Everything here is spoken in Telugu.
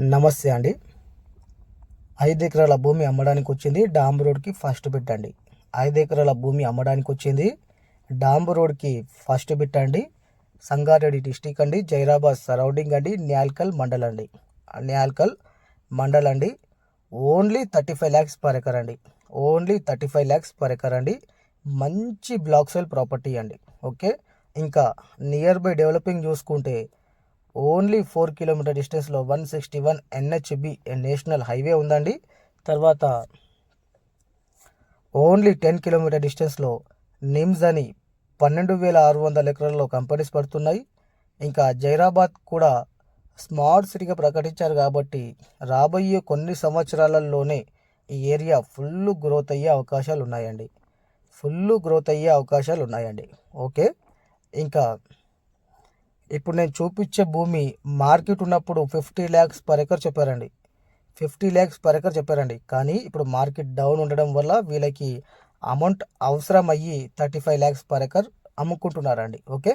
నమస్తే అండి. ఐదు ఎకరాల భూమి అమ్మడానికి వచ్చింది. డాంబు రోడ్కి ఫస్ట్ పెట్టండి. ఐదు ఎకరాల భూమి అమ్మడానికి వచ్చింది. డాంబు రోడ్కి ఫస్ట్ పెట్టండి. సంగారెడ్డి డిస్టిక్ అండి. జైరాబాద్ సరౌండింగ్ అండి. న్యాల్కల్ మండల్ అండి. న్యాల్కల్ మండల్ అండి. Only thirty five lakhs per acre అండి. Only thirty five lakhs per acre అండి. మంచి బ్లాక్ ప్రాపర్టీ అండి. ఓకే? ఇంకా నియర్ బై డెవలపింగ్ చూసుకుంటే ఓన్లీ ఫోర్ కిలోమీటర్ డిస్టెన్స్లో one sixty one NHB national highway ఉందండి. తర్వాత ఓన్లీ టెన్ కిలోమీటర్ డిస్టెన్స్లో నిమ్స్ అని పన్నెండు వేల ఆరు వందల ఎకరాల్లో కంపెనీస్ పడుతున్నాయి. ఇంకా జైరాబాద్ కూడా స్మార్ట్ సిటీగా ప్రకటించారు కాబట్టి రాబోయే కొన్ని సంవత్సరాలలోనే ఈ ఏరియా ఫుల్ గ్రోత్ అయ్యే అవకాశాలు ఉన్నాయండి. ఫుల్ గ్రోత్ అయ్యే అవకాశాలు ఉన్నాయండి. ఓకే? ఇంకా ఇప్పుడు నేను చూపించే భూమి మార్కెట్ ఉన్నప్పుడు ఫిఫ్టీ ల్యాక్స్ పర్ ఎకర్ చెప్పారండి. ఫిఫ్టీ ల్యాక్స్ పర్ ఎకర్ చెప్పారండి. కానీ ఇప్పుడు మార్కెట్ డౌన్ ఉండడం వల్ల వీళ్ళకి అమౌంట్ అవసరం అయ్యి thirty five lakhs per acre అమ్ముకుంటున్నారండి. Okay?